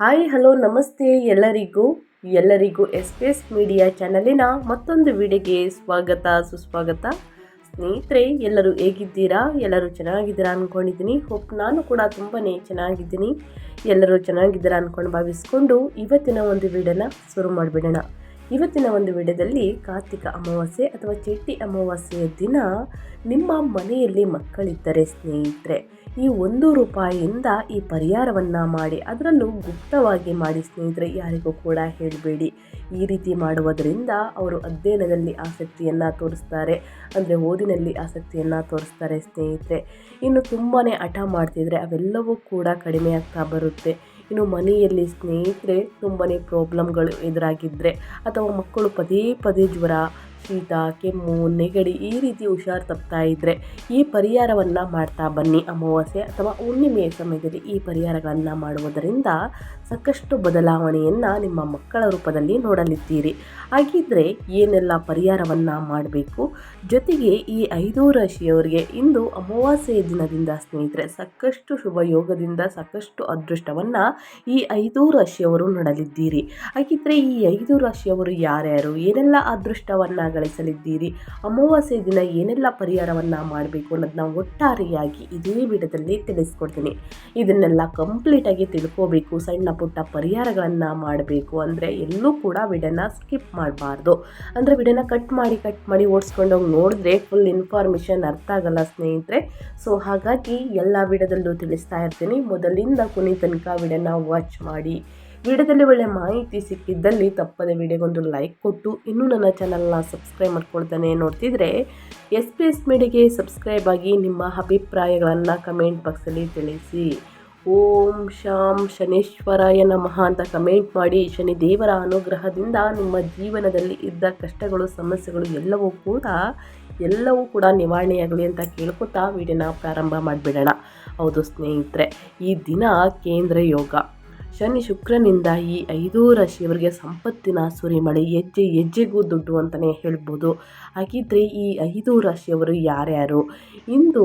Hi, hello, ನಮಸ್ತೆ ಎಲ್ಲರಿಗೂ. ಎಲ್ಲರಿಗೂ ಎಸ್ ಪಿ ಎಸ್ ಮೀಡಿಯಾ ಚಾನಲಿನ ಮತ್ತೊಂದು ವಿಡಿಯೋಗೆ ಸ್ವಾಗತ, ಸುಸ್ವಾಗತ. ಸ್ನೇಹಿತರೆ, ಎಲ್ಲರೂ ಹೇಗಿದ್ದೀರಾ? ಎಲ್ಲರೂ ಚೆನ್ನಾಗಿದ್ದೀರಾ ಅಂದ್ಕೊಂಡಿದ್ದೀನಿ ಹೋಪ್ ನಾನು ಕೂಡ ತುಂಬಾ ಚೆನ್ನಾಗಿದ್ದೀನಿ. ಎಲ್ಲರೂ ಚೆನ್ನಾಗಿದ್ದೀರಾ ಅಂದ್ಕೊಂಡು ಭಾವಿಸ್ಕೊಂಡು ಇವತ್ತಿನ ಒಂದು ವಿಡಿಯೋನ ಶುರು ಮಾಡಿಬಿಡೋಣ. ಇವತ್ತಿನ ಒಂದು ವಿಡಿಯೋದಲ್ಲಿ ಕಾರ್ತಿಕ ಅಮಾವಾಸ್ಯೆ ಅಥವಾ ಚೆಟ್ಟಿ ಅಮಾವಾಸ್ಯೆಯ ದಿನ ನಿಮ್ಮ ಮನೆಯಲ್ಲಿ ಮಕ್ಕಳಿದ್ದರೆ ಸ್ನೇಹಿತರೆ ಈ ಒಂದು ರೂಪಾಯಿಯಿಂದ ಈ ಪರಿಹಾರವನ್ನು ಮಾಡಿ, ಅದರಲ್ಲೂ ಗುಪ್ತವಾಗಿ ಮಾಡಿ ಸ್ನೇಹಿತರೆ, ಯಾರಿಗೂ ಕೂಡ ಹೇಳಬೇಡಿ. ಈ ರೀತಿ ಮಾಡುವುದರಿಂದ ಅವರು ಅಧ್ಯಯನದಲ್ಲಿ ಆಸಕ್ತಿಯನ್ನು ತೋರಿಸ್ತಾರೆ, ಅಂದರೆ ಓದಿನಲ್ಲಿ ಆಸಕ್ತಿಯನ್ನು ತೋರಿಸ್ತಾರೆ ಸ್ನೇಹಿತರೆ. ಇನ್ನು ತುಂಬಾ ಹಠ ಮಾಡ್ತಿದ್ರೆ ಅವೆಲ್ಲವೂ ಕೂಡ ಕಡಿಮೆ ಆಗ್ತಾ ಬರುತ್ತೆ. ಇನ್ನು ಮನೆಯಲ್ಲಿ ಸ್ನೇಹಿತರೆ ತುಂಬಾ ಪ್ರಾಬ್ಲಮ್ಗಳು ಎದುರಾಗಿದ್ದರೆ ಅಥವಾ ಮಕ್ಕಳು ಪದೇ ಪದೇ ಜ್ವರ ಶೀತ ಕೆಮ್ಮು, ನೆಗಡಿ ಈ ರೀತಿ ಹುಷಾರು ತಪ್ತಾ ಇದ್ದರೆ ಈ ಪರಿಹಾರವನ್ನು ಮಾಡ್ತಾ ಬನ್ನಿ ಅಮಾವಾಸ್ಯೆ ಅಥವಾ ಹುಣ್ಣಿಮೆಯ ಸಮಯದಲ್ಲಿ ಈ ಪರಿಹಾರಗಳನ್ನು ಮಾಡುವುದರಿಂದ ಸಾಕಷ್ಟು ಬದಲಾವಣೆಯನ್ನು ನಿಮ್ಮ ಮಕ್ಕಳ ರೂಪದಲ್ಲಿ ನೋಡಲಿದ್ದೀರಿ. ಹಾಗಿದ್ದರೆ ಏನೆಲ್ಲ ಪರಿಹಾರವನ್ನು ಮಾಡಬೇಕು? ಜೊತೆಗೆ ಈ ಐದು ರಾಶಿಯವರಿಗೆ ಇಂದು ಅಮಾವಾಸ್ಯೆಯ ದಿನದಿಂದ ಸ್ನೇಹಿತರೆ, ಸಾಕಷ್ಟು ಶುಭ ಯೋಗದಿಂದ ಸಾಕಷ್ಟು ಅದೃಷ್ಟವನ್ನು ಈ ಐದು ರಾಶಿಯವರು ನೋಡಲಿದ್ದೀರಿ. ಹಾಗಿದ್ದರೆ ಈ ಐದು ರಾಶಿಯವರು ಯಾರ್ಯಾರು? ಏನೆಲ್ಲ ಅದೃಷ್ಟವನ್ನು ಗಳಿಸಲಿದ್ದೀರಿ? ಅಮಾವಾಸ್ಯೆ ದಿನ ಏನೆಲ್ಲ ಪರಿಹಾರವನ್ನು ಮಾಡಬೇಕು ಅನ್ನೋದನ್ನ ಒಟ್ಟಾರೆಯಾಗಿ ಇದೇ ವಿಡದಲ್ಲಿ ತಿಳಿಸ್ಕೊಡ್ತೀನಿ. ಇದನ್ನೆಲ್ಲ ಕಂಪ್ಲೀಟಾಗಿ ತಿಳ್ಕೋಬೇಕು. ಸಣ್ಣ ಪುಟ್ಟ ಪರಿಹಾರಗಳನ್ನು ಮಾಡಬೇಕು ಅಂದರೆ ಎಲ್ಲೂ ಕೂಡ ವಿಡಿಯೋನ ಸ್ಕಿಪ್ ಮಾಡಬಾರ್ದು. ಅಂದರೆ ವಿಡಿಯೋನ ಕಟ್ ಮಾಡಿ ಕಟ್ ಮಾಡಿ ಓಡಿಸ್ಕೊಂಡೋಗಿ ನೋಡಿದ್ರೆ ಫುಲ್ ಇನ್ಫಾರ್ಮೇಷನ್ ಅರ್ಥ ಆಗಲ್ಲ ಸ್ನೇಹಿತರೆ. ಸೊ ಹಾಗಾಗಿ ಎಲ್ಲ ವಿಡದಲ್ಲೂ ತಿಳಿಸ್ತಾ ಇರ್ತೀನಿ. ಮೊದಲಿಂದ ಕೊನೆ ತನಕ ವಿಡಿಯೋನ ವಾಚ್ ಮಾಡಿ. ವಿಡಿಯೋದಲ್ಲಿ ಒಳ್ಳೆ ಮಾಹಿತಿ ಸಿಕ್ಕಿದ್ದಲ್ಲಿ ತಪ್ಪದೆ ವಿಡಿಯೋಗೊಂದು ಲೈಕ್ ಕೊಟ್ಟು. ಇನ್ನೂ ನನ್ನ ಚಾನಲ್ನ ಸಬ್ಸ್ಕ್ರೈಬ್ ಮಾಡ್ಕೊಳ್ತಾನೆ ನೋಡ್ತಿದ್ರೆ ಎಸ್ ಪಿ ಎಸ್ ಮೀಡಿಯಾಗೆ ಸಬ್ಸ್ಕ್ರೈಬ್ ಆಗಿ ನಿಮ್ಮ ಅಭಿಪ್ರಾಯಗಳನ್ನು ಕಮೆಂಟ್ ಬಾಕ್ಸಲ್ಲಿ ತಿಳಿಸಿ. ಓಂ ಶಾಂ ಶನೇಶ್ವರಾಯ ನಮಃ ಅಂತ ಕಮೆಂಟ್ ಮಾಡಿ ಶನಿ ದೇವರ ಅನುಗ್ರಹದಿಂದ ನಿಮ್ಮ ಜೀವನದಲ್ಲಿ ಇದ್ದ ಕಷ್ಟಗಳು, ಸಮಸ್ಯೆಗಳು ಎಲ್ಲವೂ ಕೂಡ ಎಲ್ಲವೂ ಕೂಡ ನಿವಾರಣೆಯಾಗಲಿ ಅಂತ ಕೇಳ್ಕೊತಾ ವಿಡಿಯೋನ ಪ್ರಾರಂಭ ಮಾಡಿಬಿಡೋಣ. ಹೌದು ಸ್ನೇಹಿತರೆ, ಈ ದಿನ ಕೇಂದ್ರ ಯೋಗ. ಶನಿ ಶುಕ್ರನಿಂದ ಈ ಐದು ರಾಶಿಯವರಿಗೆ ಸಂಪತ್ತಿನ ಸುರಿಮಳೆ ಹೆಜ್ಜೆ ಹೆಜ್ಜೆಗೂ ದುಡ್ಡು ಅಂತಲೇ ಹೇಳ್ಬೋದು. ಹಾಗಿದ್ರೆ ಈ ಐದು ರಾಶಿಯವರು ಯಾರ್ಯಾರು? ಇಂದು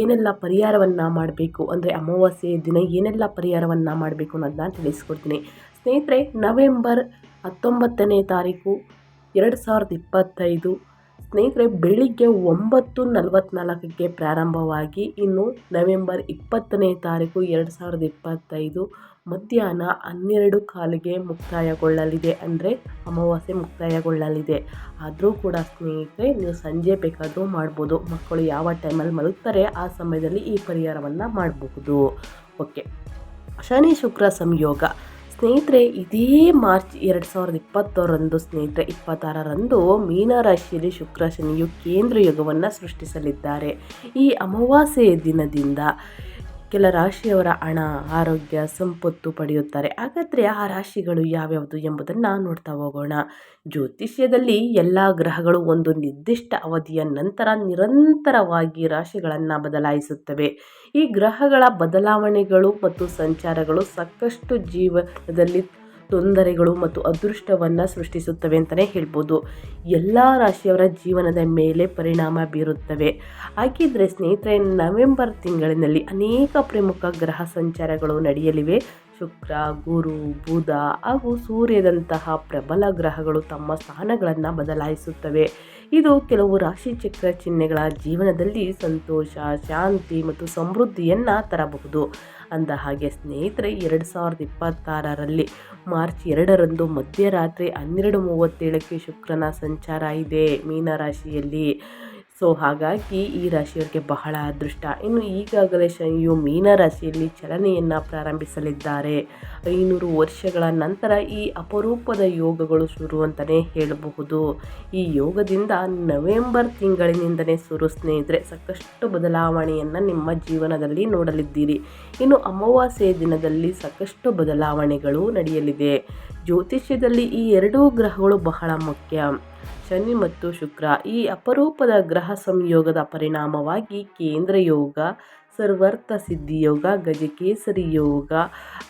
ಏನೆಲ್ಲ ಪರಿಹಾರವನ್ನು ಮಾಡಬೇಕು? ಅಂದರೆ ಅಮಾವಾಸ್ಯೆ ದಿನ ಏನೆಲ್ಲ ಪರಿಹಾರವನ್ನು ಮಾಡಬೇಕು ಅನ್ನೋದನ್ನ ತಿಳಿಸ್ಕೊಡ್ತೀನಿ. ಸ್ನೇಹಿತರೆ, ನವೆಂಬರ್ ಹತ್ತೊಂಬತ್ತನೇ ತಾರೀಕು ಎರಡು ಸಾವಿರದ ಇಪ್ಪತ್ತೈದು. ಸ್ನೇಹಿತರೆ, ಬೆಳಿಗ್ಗೆ ಒಂಬತ್ತು ನಲವತ್ತ್ನಾಲ್ಕಕ್ಕೆ ಪ್ರಾರಂಭವಾಗಿ ಇನ್ನು ನವೆಂಬರ್ ಇಪ್ಪತ್ತನೇ ತಾರೀಕು ಎರಡು ಸಾವಿರದ ಇಪ್ಪತ್ತೈದು. ಮಧ್ಯಾಹ್ನ ಹನ್ನೆರಡು ಕಾಲಿಗೆ ಮುಕ್ತಾಯಗೊಳ್ಳಲಿದೆ ಅಂದರೆ ಅಮಾವಾಸ್ಯೆ ಮುಕ್ತಾಯಗೊಳ್ಳಲಿದೆ. ಆದರೂ ಕೂಡ ಸ್ನೇಹಿತರೆ, ನೀವು ಸಂಜೆ ಬೇಕಾದರೂ ಮಾಡ್ಬೋದು. ಮಕ್ಕಳು ಯಾವ ಟೈಮಲ್ಲಿ ಮಲಗ್ತಾರೆ, ಆ ಸಮಯದಲ್ಲಿ ಈ ಪರಿಹಾರವನ್ನು ಮಾಡಬಹುದು. ಓಕೆ. ಶನಿ ಶುಕ್ರ ಸಂಯೋಗ. ಸ್ನೇಹಿತರೆ, ಇದೇ ಮಾರ್ಚ್ ಎರಡು ಸಾವಿರದ ಇಪ್ಪತ್ತರಂದು ಸ್ನೇಹಿತರೆ, ಇಪ್ಪತ್ತಾರರಂದು ಮೀನರಾಶಿಯಲ್ಲಿ ಶುಕ್ರ ಶನಿಯು ಕೇಂದ್ರ ಯುಗವನ್ನು ಸೃಷ್ಟಿಸಲಿದ್ದಾರೆ. ಈ ಅಮಾವಾಸ್ಯೆಯ ದಿನದಿಂದ ಕೆಲ ರಾಶಿಯವರ ಹಣ, ಆರೋಗ್ಯ, ಸಂಪತ್ತು ಪಡೆಯುತ್ತಾರೆ. ಹಾಗಾದರೆ ಆ ರಾಶಿಗಳು ಯಾವ್ಯಾವುದು ಎಂಬುದನ್ನು ನೋಡ್ತಾ ಹೋಗೋಣ. ಜ್ಯೋತಿಷ್ಯದಲ್ಲಿ ಎಲ್ಲ ಗ್ರಹಗಳು ಒಂದು ನಿರ್ದಿಷ್ಟ ಅವಧಿಯ ನಂತರ ನಿರಂತರವಾಗಿ ರಾಶಿಗಳನ್ನು ಬದಲಾಯಿಸುತ್ತವೆ. ಈ ಗ್ರಹಗಳ ಬದಲಾವಣೆಗಳು ಮತ್ತು ಸಂಚಾರಗಳು ಸಾಕಷ್ಟು ಜೀವನದಲ್ಲಿ ತೊಂದರೆಗಳು ಮತ್ತು ಅದೃಷ್ಟವನ್ನು ಸೃಷ್ಟಿಸುತ್ತವೆ ಅಂತಲೇ ಹೇಳ್ಬೋದು. ಎಲ್ಲ ರಾಶಿಯವರ ಜೀವನದ ಮೇಲೆ ಪರಿಣಾಮ ಬೀರುತ್ತವೆ. ಹಾಗಿದ್ರೆ ಸ್ನೇಹಿತರೆ, ನವೆಂಬರ್ ತಿಂಗಳಿನಲ್ಲಿ ಅನೇಕ ಪ್ರಮುಖ ಗ್ರಹ ಸಂಚಾರಗಳು ನಡೆಯಲಿವೆ. ಶುಕ್ರ, ಗುರು, ಬುಧ ಹಾಗೂ ಸೂರ್ಯದಂತಹ ಪ್ರಬಲ ಗ್ರಹಗಳು ತಮ್ಮ ಸ್ಥಾನಗಳನ್ನು ಬದಲಾಯಿಸುತ್ತವೆ. ಇದು ಕೆಲವು ರಾಶಿ ಚಕ್ರ ಚಿಹ್ನೆಗಳ ಜೀವನದಲ್ಲಿ ಸಂತೋಷ, ಶಾಂತಿ ಮತ್ತು ಸಮೃದ್ಧಿಯನ್ನು ತರಬಹುದು. ಅಂದ ಹಾಗೆ, ಸ್ನೇಹಿತರೆ, ಎರಡು ಸಾವಿರದ ಇಪ್ಪತ್ತಾರರಲ್ಲಿ ಮಾರ್ಚ್ ಎರಡರಂದು ಮಧ್ಯರಾತ್ರಿ ಹನ್ನೆರಡು ಮೂವತ್ತೇಳಕ್ಕೆ ಶುಕ್ರನ ಸಂಚಾರ ಇದೆ ಮೀನರಾಶಿಯಲ್ಲಿ. ಸೊ ಹಾಗಾಗಿ ಈ ರಾಶಿಯವರಿಗೆ ಬಹಳ ಅದೃಷ್ಟ. ಇನ್ನು ಈಗಾಗಲೇ ಶನಿಯು ಮೀನರಾಶಿಯಲ್ಲಿ ಚಲನೆಯನ್ನು ಪ್ರಾರಂಭಿಸಲಿದ್ದಾರೆ. ಐನೂರು ವರ್ಷಗಳ ನಂತರ ಈ ಅಪರೂಪದ ಯೋಗಗಳು ಶುರು ಅಂತಲೇ ಹೇಳಬಹುದು. ಈ ಯೋಗದಿಂದ ನವೆಂಬರ್ ತಿಂಗಳಿನಿಂದಲೇ ಶುರು ಸ್ನೇಹಿತರೆ, ಸಾಕಷ್ಟು ಬದಲಾವಣೆಯನ್ನು ನಿಮ್ಮ ಜೀವನದಲ್ಲಿ ನೋಡಲಿದ್ದೀರಿ. ಇನ್ನು ಅಮಾವಾಸ್ಯೆಯ ದಿನದಲ್ಲಿ ಸಾಕಷ್ಟು ಬದಲಾವಣೆಗಳು ನಡೆಯಲಿದೆ. ಜ್ಯೋತಿಷ್ಯದಲ್ಲಿ ಈ ಎರಡೂ ಗ್ರಹಗಳು ಬಹಳ ಮುಖ್ಯ. ಶನಿ ಮತ್ತು ಶುಕ್ರ ಈ ಅಪರೂಪದ ಗ್ರಹ ಸಂಯೋಗದ ಪರಿಣಾಮವಾಗಿ ಕೇಂದ್ರ ಯೋಗ, ಸರ್ವರ್ಥ ಸಿದ್ಧಿ ಯೋಗ, ಗಜಕೇಸರಿ ಯೋಗ.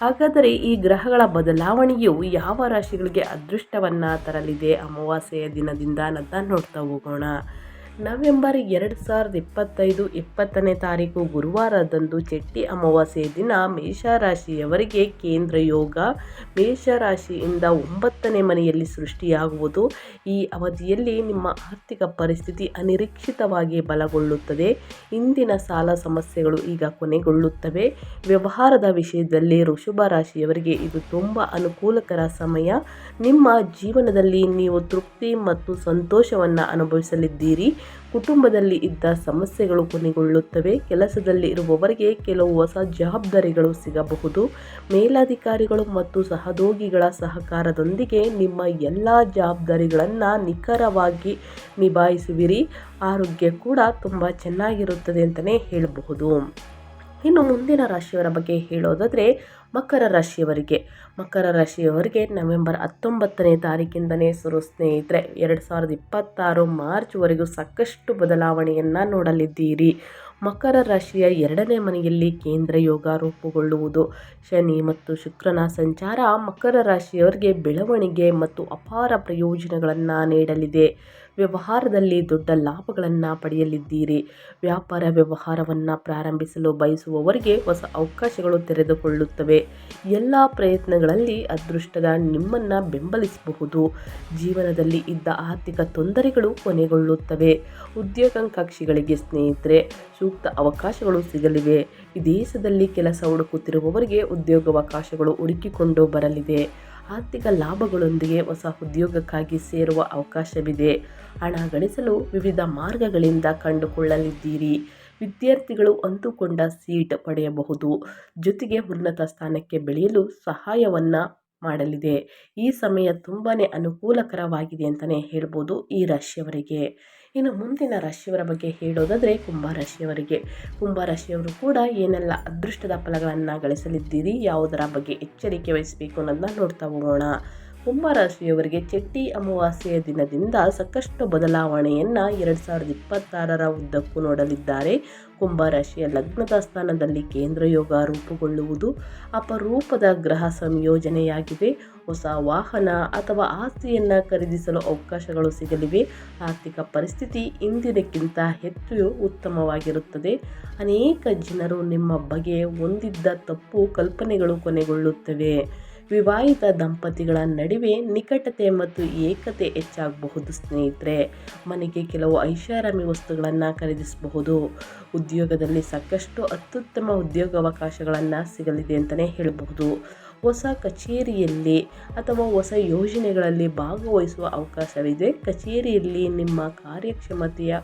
ಹಾಗಾದರೆ ಈ ಗ್ರಹಗಳ ಬದಲಾವಣೆಯು ಯಾವ ರಾಶಿಗಳಿಗೆ ಅದೃಷ್ಟವನ್ನು ತರಲಿದೆ? ಅಮಾವಾಸ್ಯೆಯ ದಿನದಿಂದ ಅನ್ನೋದನ್ನ ನೋಡ್ತಾ ಹೋಗೋಣ. ನವೆಂಬರ್ ಎರಡು ಸಾವಿರದ ಇಪ್ಪತ್ತೈದು ಇಪ್ಪತ್ತನೇ ತಾರೀಕು ಗುರುವಾರದಂದು ಚೆಟ್ಟಿ ಅಮಾವಾಸ್ಯೆ ದಿನ ಮೇಷರಾಶಿಯವರಿಗೆ ಕೇಂದ್ರ ಯೋಗ. ಮೇಷರಾಶಿಯಿಂದ ಒಂಬತ್ತನೇ ಮನೆಯಲ್ಲಿ ಸೃಷ್ಟಿಯಾಗುವುದು. ಈ ಅವಧಿಯಲ್ಲಿ ನಿಮ್ಮ ಆರ್ಥಿಕ ಪರಿಸ್ಥಿತಿ ಅನಿರೀಕ್ಷಿತವಾಗಿ ಬಲಗೊಳ್ಳುತ್ತದೆ. ಇಂದಿನ ಸಾಲ ಸಮಸ್ಯೆಗಳು ಈಗ ಕೊನೆಗೊಳ್ಳುತ್ತವೆ. ವ್ಯವಹಾರದ ವಿಷಯದಲ್ಲಿ ಋಷಭ ರಾಶಿಯವರಿಗೆ ಇದು ತುಂಬ ಅನುಕೂಲಕರ ಸಮಯ. ನಿಮ್ಮ ಜೀವನದಲ್ಲಿ ನೀವು ತೃಪ್ತಿ ಮತ್ತು ಸಂತೋಷವನ್ನು ಅನುಭವಿಸಲಿದ್ದೀರಿ. ಕುಟುಂಬದಲ್ಲಿ ಇದ್ದ ಸಮಸ್ಯೆಗಳು ಕೊನೆಗೊಳ್ಳುತ್ತವೆ. ಕೆಲಸದಲ್ಲಿ ಇರುವವರಿಗೆ ಕೆಲವು ಹೊಸ ಜವಾಬ್ದಾರಿಗಳು ಸಿಗಬಹುದು. ಮೇಲಾಧಿಕಾರಿಗಳು ಮತ್ತು ಸಹೋದ್ಯೋಗಿಗಳ ಸಹಕಾರದೊಂದಿಗೆ ನಿಮ್ಮ ಎಲ್ಲ ಜವಾಬ್ದಾರಿಗಳನ್ನು ನಿಖರವಾಗಿ ನಿಭಾಯಿಸುವಿರಿ. ಆರೋಗ್ಯ ಕೂಡ ತುಂಬ ಚೆನ್ನಾಗಿರುತ್ತದೆ ಅಂತಲೇ ಹೇಳಬಹುದು. ಇನ್ನು ಮುಂದಿನ ರಾಶಿಯವರ ಬಗ್ಗೆ ಹೇಳೋದಾದರೆ ಮಕರ ರಾಶಿಯವರಿಗೆ. ಮಕರ ರಾಶಿಯವರಿಗೆ ನವೆಂಬರ್ ಹತ್ತೊಂಬತ್ತನೇ ತಾರೀಕಿಂದನೇ ಸುರು ಸ್ನೇಹಿತರೆ, ಎರಡು ಸಾವಿರದ ಇಪ್ಪತ್ತಾರು ಮಾರ್ಚ್ವರೆಗೂ ಸಾಕಷ್ಟು ಬದಲಾವಣೆಯನ್ನು ನೋಡಲಿದ್ದೀರಿ. ಮಕರ ರಾಶಿಯ ಎರಡನೇ ಮನೆಯಲ್ಲಿ ಕೇಂದ್ರ ಯೋಗ ರೂಪುಗೊಳ್ಳುವುದು. ಶನಿ ಮತ್ತು ಶುಕ್ರನ ಸಂಚಾರ ಮಕರ ರಾಶಿಯವರಿಗೆ ಬೆಳವಣಿಗೆ ಮತ್ತು ಅಪಾರ ಪ್ರಯೋಜನಗಳನ್ನು ನೀಡಲಿದೆ. ವ್ಯವಹಾರದಲ್ಲಿ ದೊಡ್ಡ ಲಾಭಗಳನ್ನು ಪಡೆಯಲಿದ್ದೀರಿ. ವ್ಯಾಪಾರ ವ್ಯವಹಾರವನ್ನು ಪ್ರಾರಂಭಿಸಲು ಬಯಸುವವರಿಗೆ ಹೊಸ ಅವಕಾಶಗಳು ತೆರೆದುಕೊಳ್ಳುತ್ತವೆ. ಎಲ್ಲ ಪ್ರಯತ್ನಗಳಲ್ಲಿ ಅದೃಷ್ಟದ ನಿಮ್ಮನ್ನು ಬೆಂಬಲಿಸಬಹುದು. ಜೀವನದಲ್ಲಿ ಇದ್ದ ಆರ್ಥಿಕ ತೊಂದರೆಗಳು ಕೊನೆಗೊಳ್ಳುತ್ತವೆ. ಉದ್ಯೋಗಾಕಾಂಕ್ಷಿಗಳಿಗೆ ಸ್ನೇಹಿತರೆ ಸೂಕ್ತ ಅವಕಾಶಗಳು ಸಿಗಲಿವೆ. ದೇಶದಲ್ಲಿ ಕೆಲಸ ಹುಡುಕುತ್ತಿರುವವರಿಗೆ ಉದ್ಯೋಗಾವಕಾಶಗಳು ಹುಡುಕಿಕೊಂಡು ಬರಲಿದೆ. ಆರ್ಥಿಕ ಲಾಭಗಳೊಂದಿಗೆ ಹೊಸ ಉದ್ಯೋಗಕ್ಕಾಗಿ ಸೇರುವ ಅವಕಾಶವಿದೆ. ಹಣ ಗಳಿಸಲು ವಿವಿಧ ಮಾರ್ಗಗಳಿಂದ ಕಂಡುಕೊಳ್ಳಲಿದ್ದೀರಿ. ವಿದ್ಯಾರ್ಥಿಗಳು ಅಂದುಕೊಂಡ ಸೀಟ್ ಪಡೆಯಬಹುದು. ಜೊತೆಗೆ ಉನ್ನತ ಸ್ಥಾನಕ್ಕೆ ಬೆಳೆಯಲು ಸಹಾಯವನ್ನು ಮಾಡಲಿದೆ. ಈ ಸಮಯ ತುಂಬಾ ಅನುಕೂಲಕರವಾಗಿದೆ ಅಂತಲೇ ಹೇಳ್ಬೋದು ಈ ರಾಶಿಯವರಿಗೆ. ಇನ್ನು ಮುಂದಿನ ರಾಶಿಯವರ ಬಗ್ಗೆ ಹೇಳೋದಾದರೆ ಕುಂಭರಾಶಿಯವರಿಗೆ ಕುಂಭರಾಶಿಯವರು ಕೂಡ ಏನೆಲ್ಲ ಅದೃಷ್ಟದ ಫಲಗಳನ್ನು ಗಳಿಸಲಿದ್ದೀರಿ, ಯಾವುದರ ಬಗ್ಗೆ ಎಚ್ಚರಿಕೆ ವಹಿಸಬೇಕು ಅನ್ನೋದನ್ನ ನೋಡ್ತಾ ಹೋಗೋಣ. ಕುಂಭರಾಶಿಯವರಿಗೆ ಚೆಟ್ಟಿ ಅಮಾವಾಸ್ಯೆಯ ದಿನದಿಂದ ಸಾಕಷ್ಟು ಬದಲಾವಣೆಯನ್ನು ಎರಡು ಸಾವಿರದ ಇಪ್ಪತ್ತಾರರ ಉದ್ದಕ್ಕೂ ನೋಡಲಿದ್ದಾರೆ. ಕುಂಭರಾಶಿಯ ಲಗ್ನದ ಸ್ಥಾನದಲ್ಲಿ ಕೇಂದ್ರ ಯೋಗ ರೂಪುಗೊಳ್ಳುವುದು ಅಪರೂಪದ ಗ್ರಹ ಸಂಯೋಜನೆಯಾಗಿವೆ ಹೊಸ ವಾಹನ ಅಥವಾ ಆಸ್ತಿಯನ್ನು ಖರೀದಿಸಲು ಅವಕಾಶಗಳು ಸಿಗಲಿವೆ. ಆರ್ಥಿಕ ಪರಿಸ್ಥಿತಿ ಇಂದಿನಕ್ಕಿಂತ ಹೆಚ್ಚು ಉತ್ತಮವಾಗಿರುತ್ತದೆ. ಅನೇಕ ಜನರು ನಿಮ್ಮ ಬಗ್ಗೆ ಹೊಂದಿದ್ದ ತಪ್ಪು ಕಲ್ಪನೆಗಳು ಕೊನೆಗೊಳ್ಳುತ್ತವೆ. ವಿವಾಹಿತ ದಂಪತಿಗಳ ನಡುವೆ ನಿಕಟತೆ ಮತ್ತು ಏಕತೆ ಹೆಚ್ಚಾಗಬಹುದು ಸ್ನೇಹಿತರೆ. ಮನೆಗೆ ಕೆಲವು ಐಷಾರಾಮಿ ವಸ್ತುಗಳನ್ನು ಖರೀದಿಸಬಹುದು. ಉದ್ಯೋಗದಲ್ಲಿ ಸಾಕಷ್ಟು ಅತ್ಯುತ್ತಮ ಉದ್ಯೋಗಾವಕಾಶಗಳನ್ನು ಸಿಗಲಿದೆ ಅಂತಲೇ ಹೇಳಬಹುದು. ಹೊಸ ಕಚೇರಿಯಲ್ಲಿ ಅಥವಾ ಹೊಸ ಯೋಜನೆಗಳಲ್ಲಿ ಭಾಗವಹಿಸುವ ಅವಕಾಶವಿದೆ. ಕಚೇರಿಯಲ್ಲಿ ನಿಮ್ಮ ಕಾರ್ಯಕ್ಷಮತೆಯ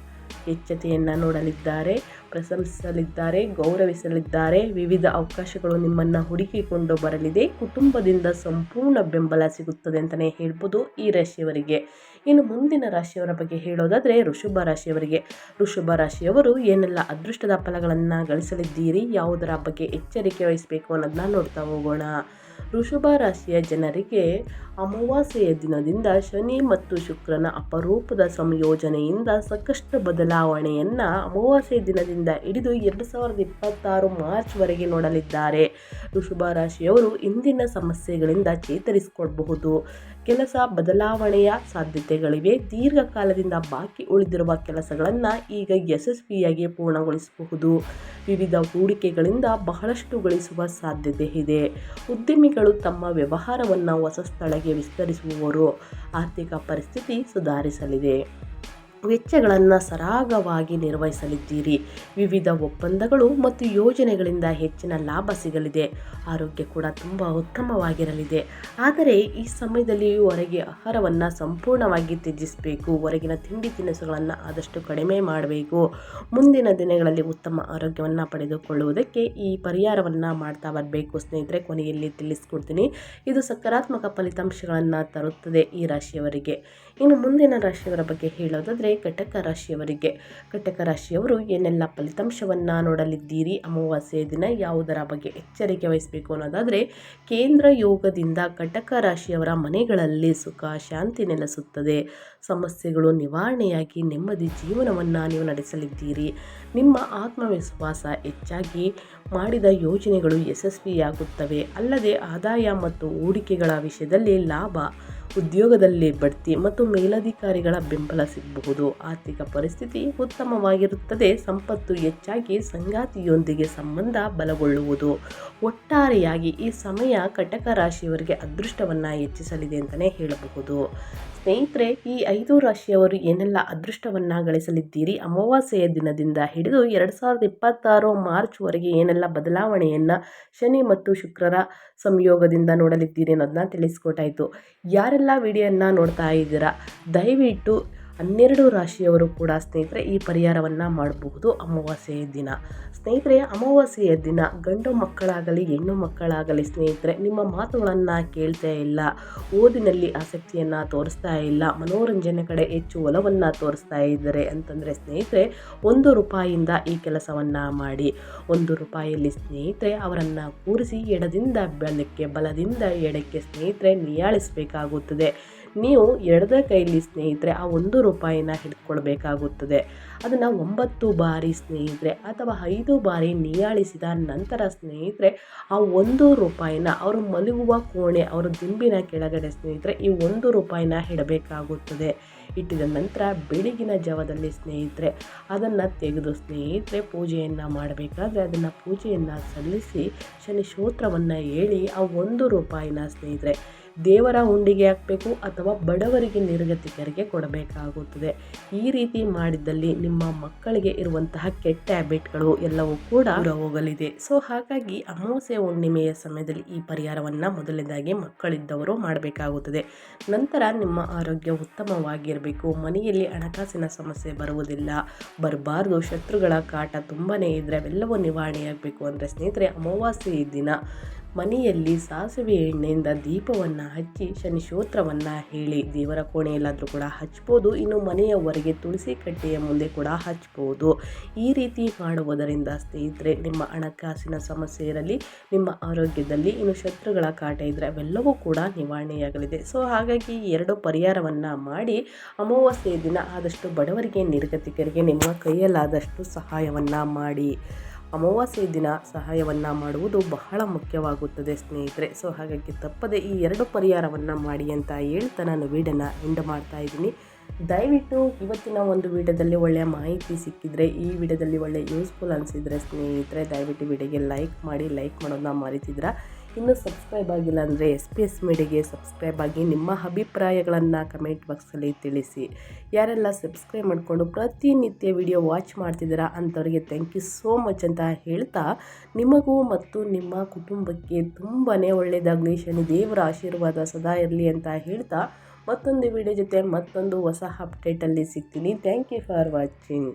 ಹೆಚ್ಚತೆಯನ್ನು ನೋಡಲಿದ್ದಾರೆ, ಪ್ರಶಂಸಿಸಲಿದ್ದಾರೆ, ಗೌರವಿಸಲಿದ್ದಾರೆ. ವಿವಿಧ ಅವಕಾಶಗಳು ನಿಮ್ಮನ್ನು ಹುಡುಕಿಕೊಂಡು ಬರಲಿದೆ. ಕುಟುಂಬದಿಂದ ಸಂಪೂರ್ಣ ಬೆಂಬಲ ಸಿಗುತ್ತದೆ ಅಂತಲೇ ಹೇಳ್ಬೋದು ಈ ರಾಶಿಯವರಿಗೆ. ಇನ್ನು ಮುಂದಿನ ರಾಶಿಯವರ ಬಗ್ಗೆ ಹೇಳೋದಾದರೆ ಋಷಭ ರಾಶಿಯವರಿಗೆ. ಋಷಭ ರಾಶಿಯವರು ಏನೆಲ್ಲ ಅದೃಷ್ಟದ ಫಲಗಳನ್ನು ಗಳಿಸಲಿದ್ದೀರಿ, ಯಾವುದರ ಬಗ್ಗೆ ಎಚ್ಚರಿಕೆ ವಹಿಸಬೇಕು ಅನ್ನೋದನ್ನ ನೋಡ್ತಾ ಹೋಗೋಣ. ವೃಷಭ ರಾಶಿಯ ಜನರಿಗೆ ಅಮಾವಾಸ್ಯೆಯ ದಿನದಿಂದ ಶನಿ ಮತ್ತು ಶುಕ್ರನ ಅಪರೂಪದ ಸಂಯೋಜನೆಯಿಂದ ಸಾಕಷ್ಟು ಬದಲಾವಣೆಯನ್ನು ಅಮಾವಾಸ್ಯೆಯ ದಿನದಿಂದ ಹಿಡಿದು ಎರಡು ಸಾವಿರದ ಇಪ್ಪತ್ತಾರು ಮಾರ್ಚ್ವರೆಗೆ ನೋಡಲಿದ್ದಾರೆ. ವೃಷಭ ರಾಶಿಯವರು ಇಂದಿನ ಸಮಸ್ಯೆಗಳಿಂದ ಚೇತರಿಸಿಕೊಳ್ಳಬಹುದು. ಕೆಲಸ ಬದಲಾವಣೆಯ ಸಾಧ್ಯತೆಗಳಿವೆ. ದೀರ್ಘಕಾಲದಿಂದ ಬಾಕಿ ಉಳಿದಿರುವ ಕೆಲಸಗಳನ್ನು ಈಗ ಯಶಸ್ವಿಯಾಗಿ ಪೂರ್ಣಗೊಳಿಸಬಹುದು. ವಿವಿಧ ಹೂಡಿಕೆಗಳಿಂದ ಬಹಳಷ್ಟು ಗಳಿಸುವ ಸಾಧ್ಯತೆ ಇದೆ. ಉದ್ಯಮಿಗಳು ತಮ್ಮ ವ್ಯವಹಾರವನ್ನು ಹೊಸ ಸ್ಥಳಕ್ಕೆ ವಿಸ್ತರಿಸುವವರು. ಆರ್ಥಿಕ ಪರಿಸ್ಥಿತಿ ಸುಧಾರಿಸಲಿದೆ. ವೆಚ್ಚಗಳನ್ನು ಸರಾಗವಾಗಿ ನಿರ್ವಹಿಸಲಿದ್ದೀರಿ. ವಿವಿಧ ಒಪ್ಪಂದಗಳು ಮತ್ತು ಯೋಜನೆಗಳಿಂದ ಹೆಚ್ಚಿನ ಲಾಭ ಸಿಗಲಿದೆ. ಆರೋಗ್ಯ ಕೂಡ ತುಂಬ ಉತ್ತಮವಾಗಿರಲಿದೆ. ಆದರೆ ಈ ಸಮಯದಲ್ಲಿ ಹೊರಗೆ ಆಹಾರವನ್ನು ಸಂಪೂರ್ಣವಾಗಿ ತ್ಯಜಿಸಬೇಕು. ಹೊರಗಿನ ತಿಂಡಿ ತಿನಿಸುಗಳನ್ನು ಆದಷ್ಟು ಕಡಿಮೆ ಮಾಡಬೇಕು. ಮುಂದಿನ ದಿನಗಳಲ್ಲಿ ಉತ್ತಮ ಆರೋಗ್ಯವನ್ನು ಪಡೆದುಕೊಳ್ಳುವುದಕ್ಕೆ ಈ ಪರಿಹಾರವನ್ನು ಮಾಡ್ತಾ ಬರಬೇಕು. ಸ್ನೇಹಿತರೆ, ಕೊನೆಯಲ್ಲಿ ತಿಳಿಸ್ಕೊಡ್ತೀನಿ. ಇದು ಸಕಾರಾತ್ಮಕ ಫಲಿತಾಂಶಗಳನ್ನು ತರುತ್ತದೆ ಈ ರಾಶಿಯವರಿಗೆ. ಇನ್ನು ಮುಂದಿನ ರಾಶಿಯವರ ಬಗ್ಗೆ ಹೇಳೋದಾದರೆ ಕಟಕ ರಾಶಿಯವರಿಗೆ. ಕಟಕ ರಾಶಿಯವರು ಏನೆಲ್ಲ ಫಲಿತಾಂಶವನ್ನು ನೋಡಲಿದ್ದೀರಿ? ಅಮಾವಾಸ್ಯೆಯ ದಿನ ಯಾವುದರ ಬಗ್ಗೆ ಎಚ್ಚರಿಕೆ ವಹಿಸಬೇಕು ಅನ್ನೋದಾದರೆ, ಕೇಂದ್ರ ಯೋಗದಿಂದ ಕಟಕ ರಾಶಿಯವರ ಮನೆಗಳಲ್ಲಿ ಸುಖ, ಶಾಂತಿ ನೆಲೆಸುತ್ತದೆ. ಸಮಸ್ಯೆಗಳು ನಿವಾರಣೆಯಾಗಿ ನೆಮ್ಮದಿ ಜೀವನವನ್ನು ನೀವು ನಡೆಸಲಿದ್ದೀರಿ. ನಿಮ್ಮ ಆತ್ಮವಿಶ್ವಾಸ ಹೆಚ್ಚಾಗಿ ಮಾಡಿದ ಯೋಜನೆಗಳು ಯಶಸ್ವಿಯಾಗುತ್ತವೆ. ಅಲ್ಲದೆ ಆದಾಯ ಮತ್ತು ಹೂಡಿಕೆಗಳ ವಿಷಯದಲ್ಲಿ ಲಾಭ, ಉದ್ಯೋಗದಲ್ಲಿ ಬಡ್ತಿ ಮತ್ತು ಮೇಲಧಿಕಾರಿಗಳ ಬೆಂಬಲ ಸಿಗಬಹುದು. ಆರ್ಥಿಕ ಪರಿಸ್ಥಿತಿ ಉತ್ತಮವಾಗಿರುತ್ತದೆ. ಸಂಪತ್ತು ಹೆಚ್ಚಾಗಿ ಸಂಗಾತಿಯೊಂದಿಗೆ ಸಂಬಂಧ ಬಲಗೊಳ್ಳುವುದು. ಒಟ್ಟಾರೆಯಾಗಿ ಈ ಸಮಯ ಕಟಕ ರಾಶಿಯವರಿಗೆ ಅದೃಷ್ಟವನ್ನು ಹೆಚ್ಚಿಸಲಿದೆ ಅಂತಲೇ ಹೇಳಬಹುದು. ಸ್ನೇಹಿತರೆ, ಈ ಐದು ರಾಶಿಯವರು ಏನೆಲ್ಲ ಅದೃಷ್ಟವನ್ನು ಗಳಿಸಲಿದ್ದೀರಿ? ಅಮಾವಾಸ್ಯೆಯ ದಿನದಿಂದ ಹಿಡಿದು ಎರಡು ಸಾವಿರದ ಇಪ್ಪತ್ತಾರು ಮಾರ್ಚ್ವರೆಗೆ ಏನೆಲ್ಲ ಬದಲಾವಣೆಯನ್ನು ಶನಿ ಮತ್ತು ಶುಕ್ರರ ಸಂಯೋಗದಿಂದ ನೋಡಲಿದ್ದೀರಿ ಅನ್ನೋದನ್ನ ತಿಳಿಸ್ಕೊಟ್ಟಾಯಿತು. ಯಾರೆಲ್ಲ ವಿಡಿಯೋನ ನೋಡ್ತಾ ಇದ್ದೀರಾ, ದಯವಿಟ್ಟು ಹನ್ನೆರಡು ರಾಶಿಯವರು ಕೂಡ ಸ್ನೇಹಿತರೆ ಈ ಪರಿಹಾರವನ್ನು ಮಾಡಬಹುದು ಅಮಾವಾಸ್ಯೆಯ ದಿನ. ಸ್ನೇಹಿತರೆ, ಅಮಾವಾಸ್ಯೆಯ ದಿನ ಗಂಡು ಮಕ್ಕಳಾಗಲಿ, ಹೆಣ್ಣು ಮಕ್ಕಳಾಗಲಿ ಸ್ನೇಹಿತರೆ, ನಿಮ್ಮ ಮಾತುಗಳನ್ನು ಕೇಳ್ತಾ ಇಲ್ಲ, ಓದಿನಲ್ಲಿ ಆಸಕ್ತಿಯನ್ನು ತೋರಿಸ್ತಾ ಇಲ್ಲ, ಮನೋರಂಜನೆ ಕಡೆ ಹೆಚ್ಚು ಒಲವನ್ನು ತೋರಿಸ್ತಾ ಇದ್ದಾರೆ ಅಂತಂದರೆ ಸ್ನೇಹಿತರೆ, ಒಂದು ರೂಪಾಯಿಯಿಂದ ಈ ಕೆಲಸವನ್ನು ಮಾಡಿ. ಒಂದು ರೂಪಾಯಿಯಲ್ಲಿ ಸ್ನೇಹಿತರೆ, ಅವರನ್ನು ಕೂರಿಸಿ ಎಡದಿಂದ ಬಲಕ್ಕೆ ಬಲದಿಂದ ಎಡಕ್ಕೆ ಸ್ನೇಹಿತರೆ ನಿಯಾಳಿಸಬೇಕಾಗುತ್ತದೆ ನೀವು ಎಡದ ಕೈಲಿ ಸ್ನೇಹಿತರೆ ಆ ಒಂದು ರೂಪಾಯಿನ ಹಿಡ್ಕೊಳ್ಬೇಕಾಗುತ್ತದೆ. ಅದನ್ನು ಒಂಬತ್ತು ಬಾರಿ ಸ್ನೇಹಿತರೆ ಅಥವಾ ಐದು ಬಾರಿ ನಿಯಾಳಿಸಿದ ನಂತರ ಸ್ನೇಹಿತರೆ ಆ ಒಂದು ರೂಪಾಯಿನ ಅವರು ಮಲಗುವ ಕೋಣೆ, ಅವರ ದಿಂಬಿನ ಕೆಳಗಡೆ ಸ್ನೇಹಿತರೆ ಈ ಒಂದು ರೂಪಾಯಿನ ಹಿಡಬೇಕಾಗುತ್ತದೆ. ಇಟ್ಟಿದ ನಂತರ ಬೆಳಗಿನ ಜಾವದಲ್ಲಿ ಸ್ನೇಹಿತರೆ ಅದನ್ನು ತೆಗೆದು ಸ್ನೇಹಿತರೆ ಪೂಜೆಯನ್ನು ಮಾಡಬೇಕಾದ್ರೆ ಅದನ್ನು ಪೂಜೆಯನ್ನು ಸಲ್ಲಿಸಿ ಶನಿ ಸ್ತೋತ್ರವನ್ನು ಹೇಳಿ ಆ ಒಂದು ರೂಪಾಯಿನ ಸ್ನೇಹಿತರೆ ದೇವರ ಹುಂಡಿಗೆ ಹಾಕಬೇಕು ಅಥವಾ ಬಡವರಿಗೆ ನಿರ್ಗತಿಕರಿಗೆ ಕೊಡಬೇಕಾಗುತ್ತದೆ. ಈ ರೀತಿ ಮಾಡಿದ್ದಲ್ಲಿ ನಿಮ್ಮ ಮಕ್ಕಳಿಗೆ ಇರುವಂತಹ ಕೆಟ್ಟ ಹ್ಯಾಬಿಟ್ಗಳು ಎಲ್ಲವೂ ಕೂಡ ಹೋಗಲಿದೆ. ಸೊ, ಹಾಗಾಗಿ ಅಮಾವಾಸ್ಯೆ ಹುಣ್ಣಿಮೆಯ ಸಮಯದಲ್ಲಿ ಈ ಪರಿಹಾರವನ್ನು ಮೊದಲನೇದಾಗಿ ಮಕ್ಕಳಿದ್ದವರು ಮಾಡಬೇಕಾಗುತ್ತದೆ. ನಂತರ ನಿಮ್ಮ ಆರೋಗ್ಯ ಉತ್ತಮವಾಗಿರಬೇಕು. ಮನೆಯಲ್ಲಿ ಹಣಕಾಸಿನ ಸಮಸ್ಯೆ ಬರುವುದಿಲ್ಲ. ಬರಬಾರ್ದು. ಶತ್ರುಗಳ ಕಾಟ ತುಂಬಾ ಇದ್ದರೆ ಅವೆಲ್ಲವೂ ನಿವಾರಣೆಯಾಗಬೇಕು. ಅಂದರೆ ಸ್ನೇಹಿತರೆ ಅಮಾವಾಸ್ಯೆ ದಿನ ಮನೆಯಲ್ಲಿ ಸಾಸಿವೆ ಎಣ್ಣೆಯಿಂದ ದೀಪವನ್ನು ಹಚ್ಚಿ ಶನಿ ಸ್ತೋತ್ರವನ್ನು ಹೇಳಿ. ದೇವರ ಕೋಣೆಯಲ್ಲಾದರೂ ಕೂಡ ಹಚ್ಬೋದು. ಇನ್ನು ಮನೆಯ ತುಳಸಿ ಕಟ್ಟೆಯ ಮುಂದೆ ಕೂಡ ಹಚ್ಬೋದು. ಈ ರೀತಿ ಮಾಡುವುದರಿಂದ ಸ್ನೇಹಿತರೆ, ನಿಮ್ಮ ಹಣಕಾಸಿನ ಸಮಸ್ಯೆ ಇರಲಿ, ನಿಮ್ಮ ಆರೋಗ್ಯದಲ್ಲಿ ಇನ್ನು ಶತ್ರುಗಳ ಕಾಟ ಇದ್ದರೆ ಅವೆಲ್ಲವೂ ಕೂಡ ನಿವಾರಣೆಯಾಗಲಿದೆ. ಸೊ, ಹಾಗಾಗಿ ಎರಡು ಪರಿಹಾರವನ್ನು ಮಾಡಿ ಅಮಾವಾಸ್ಯೆಯ ದಿನ ಆದಷ್ಟು ಬಡವರಿಗೆ, ನಿರ್ಗತಿಕರಿಗೆ ನಿಮ್ಮ ಕೈಯಲ್ಲಾದಷ್ಟು ಸಹಾಯವನ್ನು ಮಾಡಿ. ಅಮಾವಾಸ್ಯೆ ದಿನ ಸಹಾಯವನ್ನು ಮಾಡುವುದು ಬಹಳ ಮುಖ್ಯವಾಗುತ್ತದೆ ಸ್ನೇಹಿತರೆ. ಸೊ, ಹಾಗಾಗಿ ತಪ್ಪದೆ ಈ ಎರಡು ಪರಿಹಾರವನ್ನು ಮಾಡಿ ಅಂತ ಹೇಳ್ತಾ ನಾನು ವೀಡಿಯೋನ ಎಂಡ್ ಮಾಡ್ತಾ ಇದ್ದೀನಿ. ದಯವಿಟ್ಟು ಇವತ್ತಿನ ಒಂದು ವಿಡಿಯೋದಲ್ಲಿ ಒಳ್ಳೆಯ ಮಾಹಿತಿ ಸಿಕ್ಕಿದರೆ, ಈ ವಿಡಿಯೋದಲ್ಲಿ ಒಳ್ಳೆಯ ಯೂಸ್ಫುಲ್ ಅನಿಸಿದರೆ ಸ್ನೇಹಿತರೆ, ದಯವಿಟ್ಟು ವಿಡಿಯೋಗೆ ಲೈಕ್ ಮಾಡಿ ಲೈಕ್ ಮಾಡೋದನ್ನ ಮರಿತಿದ್ರ ಇನ್ನೂ ಸಬ್ಸ್ಕ್ರೈಬ್ ಆಗಿಲ್ಲ ಅಂದರೆ ಎಸ್ ಪಿ ಎಸ್ ಮೀಡಿಯಾಗೆ ಸಬ್ಸ್ಕ್ರೈಬ್ ಆಗಿ ನಿಮ್ಮ ಅಭಿಪ್ರಾಯಗಳನ್ನು ಕಮೆಂಟ್ ಬಾಕ್ಸಲ್ಲಿ ತಿಳಿಸಿ. ಯಾರೆಲ್ಲ ಸಬ್ಸ್ಕ್ರೈಬ್ ಮಾಡಿಕೊಂಡು ಪ್ರತಿನಿತ್ಯ ವಿಡಿಯೋ ವಾಚ್ ಮಾಡ್ತಿದ್ದೀರಾ ಅಂಥವ್ರಿಗೆ ಥ್ಯಾಂಕ್ ಯು ಸೋ ಮಚ್ ಅಂತ ಹೇಳ್ತಾ ನಿಮಗೂ ಮತ್ತು ನಿಮ್ಮ ಕುಟುಂಬಕ್ಕೆ ತುಂಬಾ ಒಳ್ಳೆಯದಾಗಲಿ. ಶನಿ ದೇವರ ಆಶೀರ್ವಾದ ಸದಾ ಇರಲಿ ಅಂತ ಹೇಳ್ತಾ ಮತ್ತೊಂದು ವಿಡಿಯೋ ಜೊತೆ ಮತ್ತೊಂದು ಹೊಸ ಅಪ್ಡೇಟಲ್ಲಿ ಸಿಗ್ತೀನಿ. Thank you for watching